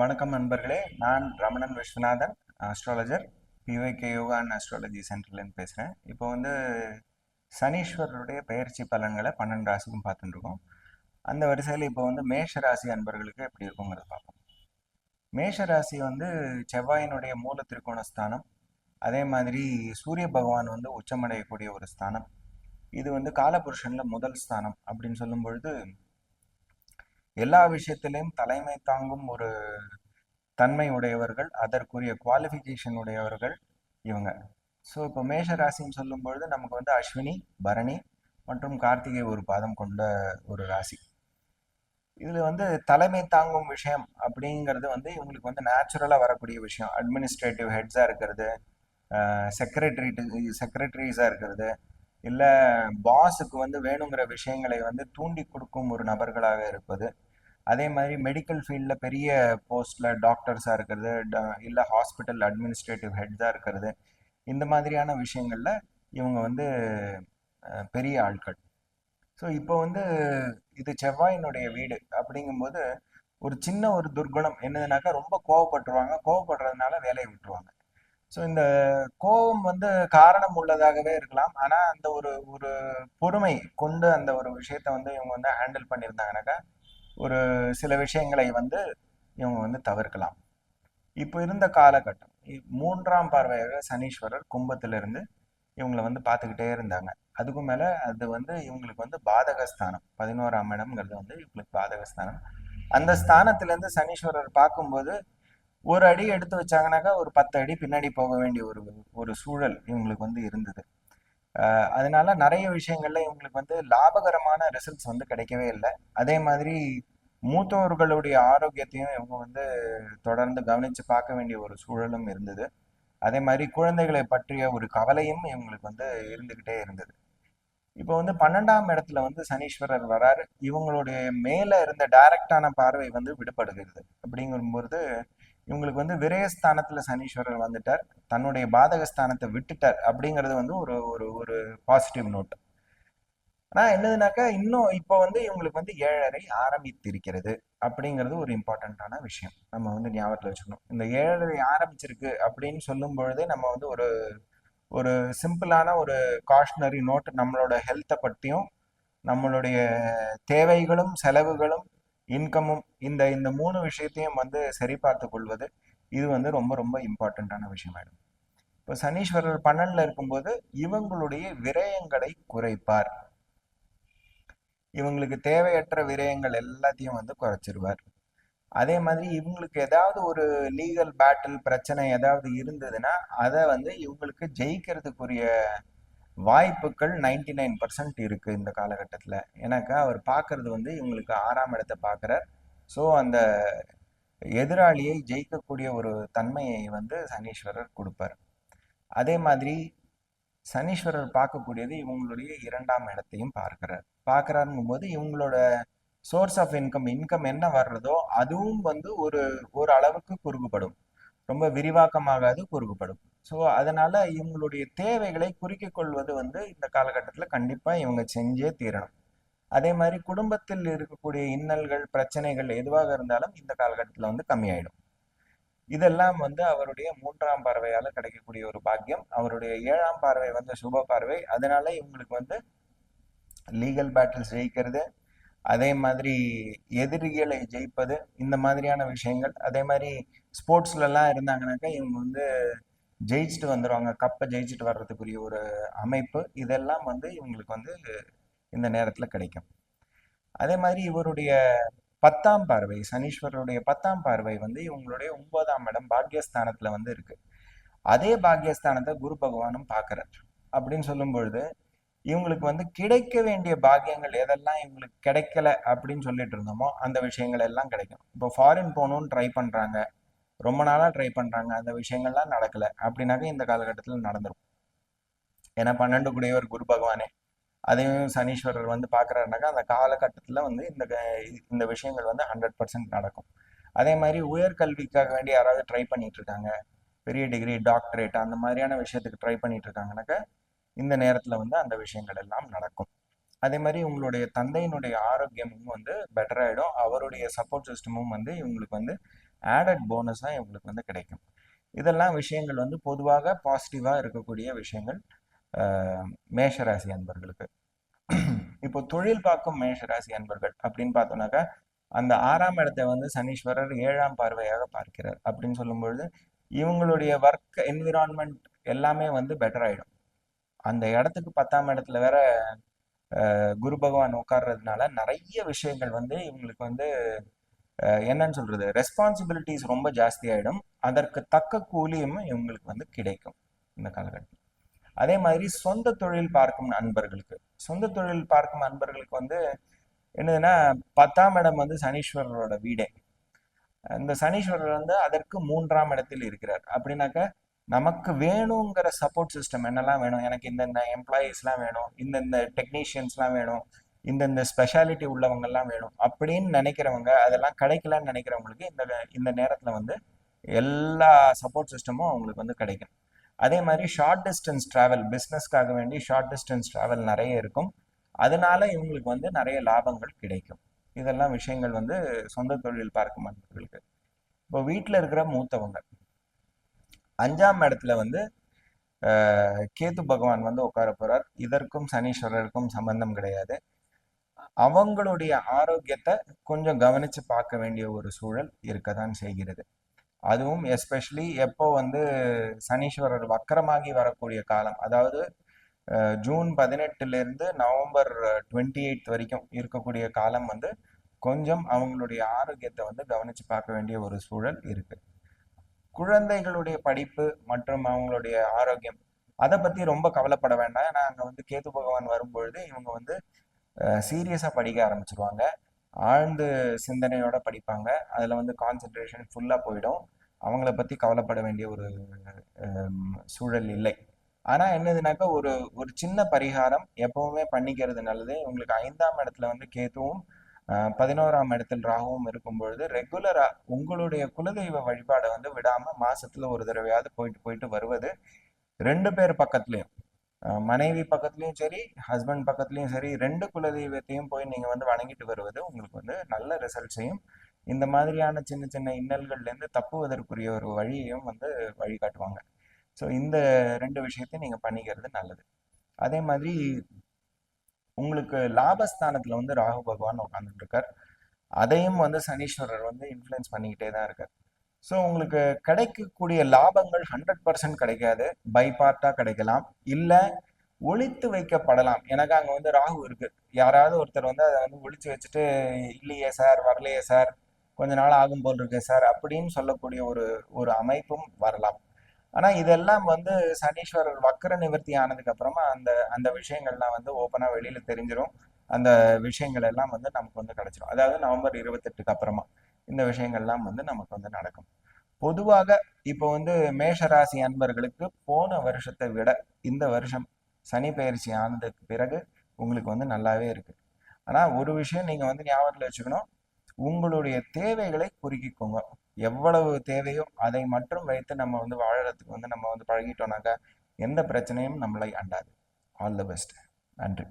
வணக்கம் நண்பர்களே. நான் Ramanan Viswanathan astrologer BYK yoga and astrology சென்டர்லேருந்து பேசுகிறேன் இப்போ வந்து சனீஸ்வரருடைய பெயர்ச்சி பலன்களை பன்னெண்டு ராசிக்கும் பார்த்துட்டுருக்கோம் அந்த வரிசையில் இப்போ வந்து மேஷ ராசி அன்பர்களுக்கு எப்படி இருக்குங்கிறத பார்ப்போம். மேஷ ராசி வந்து செவ்வாயினுடைய மூல திரிகோண ஸ்தானம். அதே மாதிரி சூரிய பகவான் வந்து உச்சமடையக்கூடிய ஒரு ஸ்தானம். இது வந்து காலபுருஷனில் முதல் ஸ்தானம் அப்படின்னு சொல்லும் பொழுது எல்லா விஷயத்திலையும் தலைமை தாங்கும் ஒரு தன்மை உடையவர்கள் அதற்குரிய குவாலிஃபிகேஷன் உடையவர்கள் இவங்க. ஸோ இப்போ மேஷ ராசின்னு சொல்லும் பொழுது நமக்கு வந்து அஸ்வினி பரணி மற்றும் கார்த்திகை ஒரு பாதம் கொண்ட ஒரு ராசி. இதில் வந்து தலைமை தாங்கும் விஷயம் அப்படிங்கிறது வந்து இவங்களுக்கு வந்து நேச்சுரலாக வரக்கூடிய விஷயம். அட்மினிஸ்ட்ரேட்டிவ் ஹெட்ஸாக இருக்கிறது செக்ரட்டரி செக்ரட்டரிஸாக இருக்கிறது இல்லை பாஸுக்கு வந்து வேணுங்கிற விஷயங்களை வந்து தூண்டி கொடுக்கும் ஒரு நபர்களாக இருப்பது. அதே மாதிரி மெடிக்கல் ஃபீல்டில் பெரிய போஸ்டில் டாக்டர்ஸாக இருக்கிறது இல்லை ஹாஸ்பிட்டல் அட்மினிஸ்ட்ரேட்டிவ் ஹெட்ஸாக இருக்கிறது. இந்த மாதிரியான விஷயங்களில் இவங்க வந்து பெரிய ஆட்கள். ஸோ இப்போ வந்து இது செவ்வாயினுடைய வீடு அப்படிங்கும்போது ஒரு சின்ன ஒரு துர்குணம் என்னதுனாக்கா ரொம்ப கோவப்பட்டுருவாங்க. கோவப்படுறதுனால வேலையை விட்டுருவாங்க. ஸோ இந்த கோபம் வந்து காரணம் உள்ளதாகவே இருக்கலாம். ஆனால் அந்த ஒரு ஒரு பொறுமை கொண்டு அந்த ஒரு விஷயத்த வந்து இவங்க வந்து ஹேண்டில் பண்ணியிருந்தாங்கனாக்கா ஒரு சில விஷயங்களை வந்து இவங்க வந்து தவிர்க்கலாம். இப்போ இருந்த காலகட்டம் இ- மூன்றாம் பார்வையாக சனீஸ்வரர் கும்பத்திலிருந்து இவங்களை வந்து பார்த்துக்கிட்டே இருந்தாங்க. அதுக்கும் மேலே அது வந்து இவங்களுக்கு வந்து பாதகஸ்தானம் பதினோராம் இடம்ங்கிறது வந்து இவங்களுக்கு பாதகஸ்தானம். அந்த ஸ்தானத்திலேருந்து சனீஸ்வரர் பார்க்கும்போது ஒரு அடி எடுத்து வச்சாங்கனாக்கா ஒரு பத்து அடி பின்னாடி போக வேண்டிய ஒரு ஒரு சூழல் இவங்களுக்கு வந்து இருந்தது. அதனால நிறைய விஷயங்கள்ல இவங்களுக்கு வந்து லாபகரமான ரிசல்ட்ஸ் வந்து கிடைக்கவே இல்லை. அதே மாதிரி மூத்தோர்களுடைய ஆரோக்கியத்தையும் இவங்க வந்து தொடர்ந்து கவனித்து பார்க்க வேண்டிய ஒரு சூழலும் இருந்தது. அதே மாதிரி குழந்தைகளை பற்றிய ஒரு கவலையும் இவங்களுக்கு வந்து இருந்துக்கிட்டே இருந்தது. இப்போ வந்து பன்னெண்டாம் இடத்துல வந்து சனீஸ்வரர் வராரு. இவங்களுடைய மேல இருந்த டைரக்டான பார்வை வந்து விடுபடுகிறது. அப்படிங்கும்போது இவங்களுக்கு வந்து விரயஸ்தானத்துல சனீஸ்வரர் வந்துட்டார். தன்னுடைய பாதகஸ்தானத்தை விட்டுட்டார் அப்படிங்கிறது வந்து ஒரு ஒரு ஒரு பாசிட்டிவ் நோட் ஆனா என்னதுனாக்கா இன்னும் இப்போ வந்து இவங்களுக்கு வந்து ஏழரை ஆரம்பித்திருக்கிறது அப்படிங்கிறது ஒரு இம்பார்ட்டண்ட்டான விஷயம். நம்ம வந்து ஞாபகத்தில் வச்சுக்கணும். இந்த ஏழரை ஆரம்பிச்சிருக்கு அப்படின்னு சொல்லும் பொழுதே நம்ம வந்து ஒரு ஒரு சிம்பிளான ஒரு காஷனரி நோட் நம்மளோட ஹெல்த்தை பற்றியும் நம்மளுடைய தேவைகளும் செலவுகளும் இன்கமும் இந்த இந்த மூணு விஷயத்தையும் வந்து சரி பார்த்து கொள்வது இது வந்து ரொம்ப ரொம்ப இம்பார்ட்டண்ட்டான விஷயமாயிடும் இப்போ சனீஸ்வரர் பன்னெண்டில் இருக்கும்போது இவங்களுடைய விரயங்களை குறைப்பார். இவங்களுக்கு தேவையற்ற விரயங்கள் எல்லாத்தையும் வந்து குறைச்சிருவார். அதே மாதிரி இவங்களுக்கு ஏதாவது ஒரு லீகல் பேட்டில் பிரச்சனை ஏதாவது இருந்ததுன்னா அதை வந்து இவங்களுக்கு ஜெயிக்கிறதுக்குரிய வாய்ப்புகள் நைன்டி நைன் பர்சன்ட் இருக்கு இந்த காலகட்டத்தில். ஏன்னாக்கா அவர் பார்க்கறது வந்து இவங்களுக்கு ஆறாம் இடத்தை பார்க்குறார். ஸோ அந்த எதிராளியை ஜெயிக்கக்கூடிய ஒரு தன்மையை வந்து சனீஸ்வரர் கொடுப்பார். அதே மாதிரி சனீஸ்வரர் பார்க்கக்கூடியது இவங்களுடைய இரண்டாம் இடத்தையும் பார்க்கிறார். பார்க்குறாருங்கும் போது இவங்களோட சோர்ஸ் ஆஃப் இன்கம் இன்கம் என்ன வர்றதோ அதுவும் வந்து ஒரு ஒரு அளவுக்கு குறுகுபடும். ரொம்ப விரிவாக்கமாகாது குறுகுபடும். ஸோ அதனால இவங்களுடைய தேவைகளை குறிக்கிக் கொள்வது வந்து இந்த காலகட்டத்தில் கண்டிப்பாக இவங்க செஞ்சே தீரணும். அதே மாதிரி குடும்பத்தில் இருக்கக்கூடிய இன்னல்கள் பிரச்சனைகள் எதுவாக இருந்தாலும் இந்த காலகட்டத்தில் வந்து கம்மியாயிடும். இதெல்லாம் வந்து அவருடைய மூன்றாம் பார்வையால் கிடைக்கக்கூடிய ஒரு பாக்கியம். அவருடைய ஏழாம் பார்வை வந்து சுப பார்வை. அதனால இவங்களுக்கு வந்து லீகல் பேட்டில்ஸ் ஜெயிக்கிறது. அதே மாதிரி எதிரிகளை ஜெயிப்பது இந்த மாதிரியான விஷயங்கள். அதே மாதிரி ஸ்போர்ட்ஸ்லலாம் இருந்தாங்கனாக்கா இவங்க வந்து ஜெயிச்சுட்டு வந்துடுவாங்க கப்பை ஜெயிச்சுட்டு வர்றதுக்குரிய ஒரு அமைப்பு. இதெல்லாம் வந்து இவங்களுக்கு வந்து இந்த நேரத்தில் கிடைக்கும். அதே மாதிரி இவருடைய பத்தாம் பார்வை சனீஸ்வரருடைய பத்தாம் பார்வை வந்து இவங்களுடைய ஒன்பதாம் இடம் பாக்யஸ்தானத்தில் வந்து இருக்கு. அதே பாக்யஸ்தானத்தை குரு பகவானும் பார்க்குறார். அப்படின்னு சொல்லும் பொழுது இவங்களுக்கு வந்து கிடைக்க வேண்டிய பாக்கியங்கள் எதெல்லாம் இவங்களுக்கு கிடைக்கல அப்படின்னு சொல்லிட்டு இருந்தோமோ அந்த விஷயங்கள் எல்லாம் கிடைக்கும். இப்போ ஃபாரின் போகணும்னு ட்ரை பண்றாங்க. ரொம்ப நாளாக ட்ரை பண்றாங்க. அந்த விஷயங்கள்லாம் நடக்கல. அப்படின்னாக்க இந்த காலகட்டத்தில் நடந்துடும் ஏன்னா பன்னெண்டு கூடியவர் குரு பகவானே. அதையும் சனீஸ்வரர் வந்து பார்க்குறாருனாக்கா அந்த காலகட்டத்தில் வந்து இந்த க- இந்த விஷயங்கள் வந்து ஹண்ட்ரட் பர்சன்ட் நடக்கும். அதே மாதிரி உயர்கல்விக்காக வேண்டி யாராவது ட்ரை பண்ணிட்டு இருக்காங்க. பெரிய டிகிரி டாக்டரேட் அந்த மாதிரியான விஷயத்துக்கு ட்ரை பண்ணிட்டு இருக்காங்கனாக்கா இந்த நேரத்தில் வந்து அந்த விஷயங்கள் எல்லாம் நடக்கும். அதே மாதிரி உங்களுடைய தந்தையினுடைய ஆரோக்கியமும் வந்து பெட்டர் ஆகிடும் அவருடைய சப்போர்ட் சிஸ்டமும் வந்து இவங்களுக்கு வந்து ஆடட் போனஸாக இவங்களுக்கு வந்து கிடைக்கும். இதெல்லாம் விஷயங்கள் வந்து பொதுவாக பாசிட்டிவாக இருக்கக்கூடிய விஷயங்கள் மேஷராசி அன்பர்களுக்கு. இப்போ தொழில் பார்க்கும் மேஷராசி அன்பர்கள் அப்படின்னு பார்த்தோம்னாக்கா அந்த ஆறாம் இடத்தை வந்து சனீஸ்வரர் ஏழாம் பார்வையாக பார்க்கிறார். அப்படின்னு சொல்லும்பொழுது இவங்களுடைய ஒர்க் என்விரான்மெண்ட் எல்லாமே வந்து பெட்டர் ஆகிடும் அந்த இடத்துக்கு பத்தாம் இடத்துல வேற குரு பகவான் உட்கார்றதுனால நிறைய விஷயங்கள் வந்து இவங்களுக்கு வந்து என்னன்னு சொல்றது ரெஸ்பான்சிபிலிட்டிஸ் ரொம்ப ஜாஸ்தி ஆயிடும் அதற்கு தக்க கூலியும் இவங்களுக்கு வந்து கிடைக்கும் இந்த காலகட்டம் அதே மாதிரி சொந்த தொழில் பார்க்கும் அன்பர்களுக்கு சொந்த தொழில் பார்க்கும் அன்பர்களுக்கு வந்து என்னதுன்னா பத்தாம் இடம் வந்து சனீஸ்வரரோட வீடே. இந்த சனீஸ்வரர் வந்து அதற்கு மூன்றாம் இடத்தில் இருக்கிறார். அப்படின்னாக்க நமக்கு வேணுங்கிற சப்போர்ட் சிஸ்டம் என்னெல்லாம் வேணும்? எனக்கு இந்தந்த எம்ப்ளாயீஸ்லாம் வேணும் இந்தந்த டெக்னீஷியன்ஸ்லாம் வேணும் இந்தந்த ஸ்பெஷாலிட்டி உள்ளவங்கெல்லாம் வேணும் அப்படின்னு நினைக்கிறவங்க அதெல்லாம் கிடைக்கலன்னு நினைக்கிறவங்களுக்கு இந்த இந்த நேரத்தில் வந்து எல்லா சப்போர்ட் சிஸ்டமும் அவங்களுக்கு வந்து கிடைக்கும் அதே மாதிரி ஷார்ட் டிஸ்டன்ஸ் ட்ராவல் பிஸ்னஸ்க்காக வேண்டி ஷார்ட் டிஸ்டன்ஸ் ட்ராவல் நிறைய இருக்கும். அதனால இவங்களுக்கு வந்து நிறைய லாபங்கள் கிடைக்கும். இதெல்லாம் விஷயங்கள் வந்து சொந்த தொழில் பார்க்கும் அன்பர்களுக்கு. இப்போ வீட்டில் இருக்கிற மூத்தவங்க அஞ்சாம் இடத்துல வந்து கேது பகவான் வந்து உட்கார போறார். இதற்கும் சனீஸ்வரருக்கும் சம்பந்தம் கிடையாது. அவங்களுடைய ஆரோக்கியத்தை கொஞ்சம் கவனிச்சு பார்க்க வேண்டிய ஒரு சூழல் இருக்கத்தான் செய்கிறது. அதுவும் எஸ்பெஷலி எப்போ வந்து சனீஸ்வரர் வக்கரமாகி வரக்கூடிய காலம் அதாவது ஜூன் பதினெட்டுலேருந்து நவம்பர் டுவெண்ட்டி எயிட் வரைக்கும் இருக்கக்கூடிய காலம் வந்து கொஞ்சம் அவங்களுடைய ஆரோக்கியத்தை வந்து கவனிச்சு பார்க்க வேண்டிய ஒரு சூழல் இருக்குது குழந்தைகளுடைய படிப்பு மற்றும் அவங்களுடைய ஆரோக்கியம் அதை பத்தி ரொம்ப கவலைப்பட வேண்டாம். ஏன்னா அங்க வந்து கேது பகவான் வரும்பொழுது இவங்க வந்து சீரியஸா படிக்க ஆரம்பிச்சிருவாங்க. ஆழ்ந்து சிந்தனையோட படிப்பாங்க. அதுல வந்து கான்சென்ட்ரேஷன் ஃபுல்லா போயிடும். அவங்கள பத்தி கவலைப்பட வேண்டிய ஒரு சூழல் இல்லை. ஆனா என்னதுனாக்கா ஒரு ஒரு சின்ன பரிகாரம் எப்பவுமே பண்ணிக்கிறது நல்லது. உங்களுக்கு ஐந்தாம் இடத்துல வந்து கேதுவும் பதினோராம் இடத்தில் ராகுவும் இருக்கும் பொழுது ரெகுலரா உங்களுடைய குலதெய்வ வழிபாடை வந்து விடாம மாசத்துல ஒரு தடவையாவது போயிட்டு போயிட்டு வருவது ரெண்டு பேர் பக்கத்துலயும். மனைவி பக்கத்துலயும் சரி ஹஸ்பண்ட் பக்கத்துலயும் சரி ரெண்டு குலதெய்வத்தையும் போய் நீங்க வந்து வணங்கிட்டு வருவது உங்களுக்கு வந்து நல்ல ரிசல்ட்ஸையும் இந்த மாதிரியான சின்ன சின்ன இன்னல்கள்ல இருந்து தப்புவதற்குரிய ஒரு வழியையும் வந்து வழிகாட்டுவாங்க. ஸோ இந்த ரெண்டு விஷயத்தையும் நீங்க பண்ணிக்கிறது நல்லது. அதே மாதிரி உங்களுக்கு லாபஸ்தானத்துல வந்து ராகு பகவான் உட்காந்துட்டு இருக்கார் அதையும் வந்து சனீஸ்வரர் வந்து இன்ஃப்ளூயன்ஸ் பண்ணிக்கிட்டே தான் இருக்கார். ஸோ உங்களுக்கு கிடைக்கக்கூடிய லாபங்கள் ஹண்ட்ரட் பர்சன்ட் கிடைக்காது. பை பார்ட்டாக கிடைக்கலாம். இல்லை ஒழித்து வைக்கப்படலாம். எனக்கு அங்கே வந்து ராகு இருக்கு. யாராவது ஒருத்தர் வந்து அதை வந்து ஒழித்து வச்சுட்டு இல்லையே சார் வரலையே சார். கொஞ்ச நாள் ஆகும் போல் இருக்கு சார். அப்படின்னு சொல்லக்கூடிய ஒரு ஒரு அமைப்பும் வரலாம். ஆனா இதெல்லாம் வந்து சனீஸ்வரர் வக்கர நிவர்த்தி ஆனதுக்கு அப்புறமா அந்த அந்த விஷயங்கள்லாம் வந்து ஓப்பனா வெளியில தெரிஞ்சிரும். அந்த விஷயங்கள் எல்லாம் வந்து நமக்கு வந்து கிடைச்சிடும் அதாவது நவம்பர் இருபத்தெட்டுக்கு அப்புறமா இந்த விஷயங்கள்லாம் வந்து நமக்கு வந்து நடக்கும். பொதுவாக இப்போ வந்து மேஷராசி அன்பர்களுக்கு போன வருஷத்தை விட இந்த வருஷம் சனி பயிற்சி ஆனதுக்கு பிறகு உங்களுக்கு வந்து நல்லாவே இருக்கு. ஆனா ஒரு விஷயம் நீங்க வந்து ஞாபகத்தில் வச்சுக்கணும். உங்களுடைய தேவைகளை குறுக்கிக்கோங்க. எவ்வளவு தேவையோ அதை மட்டும் வைத்து நம்ம வந்து வாழறதுக்கு வந்து நம்ம வந்து பழகிட்டோம்னாக்கா எந்த பிரச்சனையும் நம்மளை அண்டாது. ஆல் த பெஸ்ட் நன்றி.